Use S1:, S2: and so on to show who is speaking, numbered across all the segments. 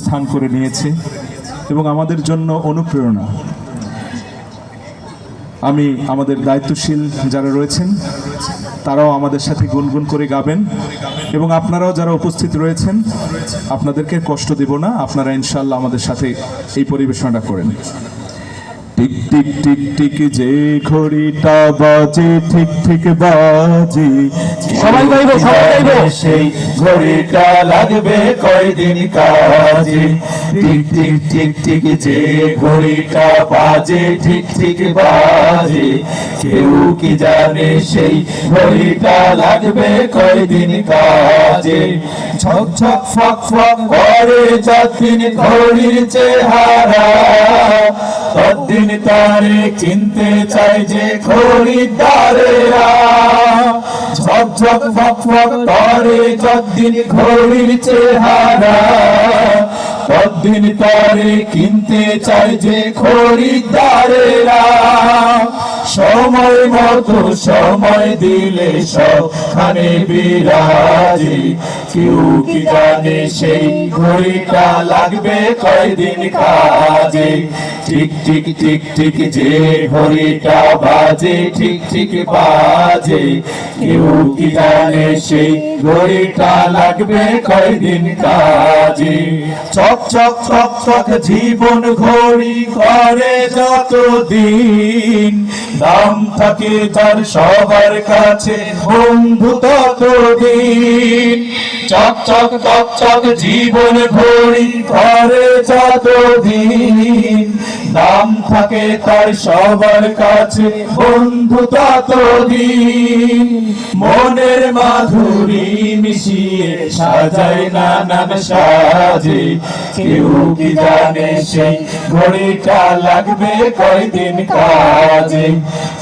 S1: স্থান করে নিয়েছে এবং আমাদের জন্য অনুপ্রেরণা। আমি আমাদের দায়িত্বশীল যারা রয়েছেন, তারাও আমাদের সাথে গুনগুন করে গাবেন এবং আপনারাও যারা উপস্থিত রয়েছেন, আপনাদেরকে কষ্ট দেব না, আপনারা ইনশাল্লাহ আমাদের সাথে এই পরিবেশনাটা করেন। টিক টিক টিক টিক যে ঘড়িটা বাজে ঠিক ঠিক বাজে।
S2: সবাই গাইবো, সবাই গাইবো।
S1: সেই ঘড়িটা লাগবে কয়দিন কাজে। টিক টিক টিক টিক যে ঘড়িটা বাজে ঠিক ঠিক বাজে। কেউ কি জানে সেই ঘড়িটা লাগবে কয়দিন কাজে? ছক ছক ফক ফক করে যতদিন ঘড়ির চেহারা ততদিন তারে চিনতে চাই যে খরিদ্দারেরা। ঝকঝক ফকফক ফক ফক করে যদ্দিন ঘড়ির চেহারা তদ্দিন তারে কিনতে চাই যে খরিদ্দারেরা। সময় মতো সময় দিলে সবখানে বিরাজে। কেউ কি জানে সেই ঘড়িটা লাগবে কয়দিন কাজে? ঠিক ঠিক ঠিক ঠিক যে ঘড়িটা বাজে, ঠিক ঠিক বাজে। কেউ কি জানে সেই ঘড়িটা লাগবে কয়দিন কাজে? চক চক চক চক, জীবন ঘড়ি করে যত দিন দাম থাকে তার সবার কাছে। বন্ধু ততদিন চক চক চক চক জীবন ঘড়ি ঘরে যতদিন। দাম থাকে তার সবার কাছে, বন্ধু ততদিন। মনের মাধুরী মিশিয়ে সাজায় নানান সাজে। কেউ কি জানে সেই ঘড়িটা লাগবে কয়দিন কাজে?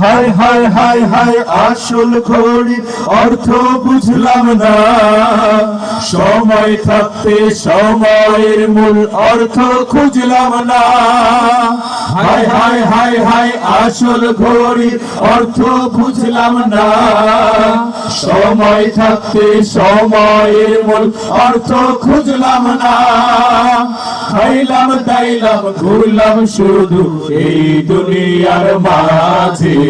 S1: হায় হায় হায় হায়, আসল ঘড়ি, অর্থ বুঝলাম না। সময় থাকতে সময়ের মূল অর্থ খুঁজলাম না। হায় হায় হায় হায়, আসল ঘড়ি, অর্থ বুঝলাম না। সময় থাকতে সময়ের মূল অর্থ খুঁজলাম না। খাইলাম, দাইলাম, ঘুরলাম শুধু এই দুনিয়ার মাঝে।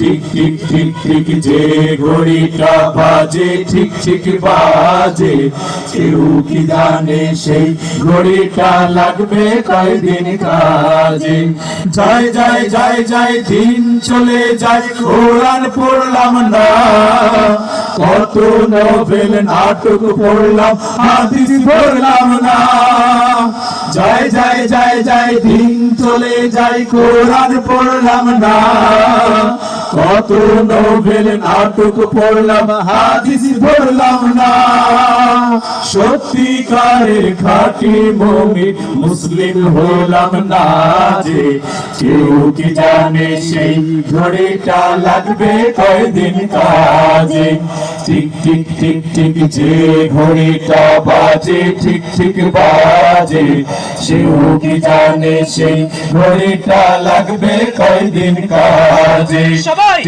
S1: ঠিক ঠিক ঠিক ঠিক যে ঘড়িটা বাজে, ঠিক ঠিক বাজে। কেউ কি জানে সেই ঘড়িটা লাগবে কয়দিন কাজে? যায় যায় যায় যায়, দিন চলে যায় কোরআন পড়লাম না। কত নোবেল নাটক পড়লাম, হাদিস পড়লাম না। যায় যায় যায় যায়, দিন চলে যাই কোরআন পড়লাম না। কত নোবেল নাটক পড়লাম, হাদিস পড়লাম না। সত্যিকারের খাঁটি মমিন মুসলিম হলাম না যে, কেউ কি জানে সেই ঘড়িটা লাগবে কয়দিন কাজে? ঠিক ঠিক ঠিক ঠিক যে ঘড়িটা বাজে ঠিক ঠিক বাজে। সেও কি জানে সেই ঘড়িটা লাগবে কয়দিন কাজে?
S2: সবাই!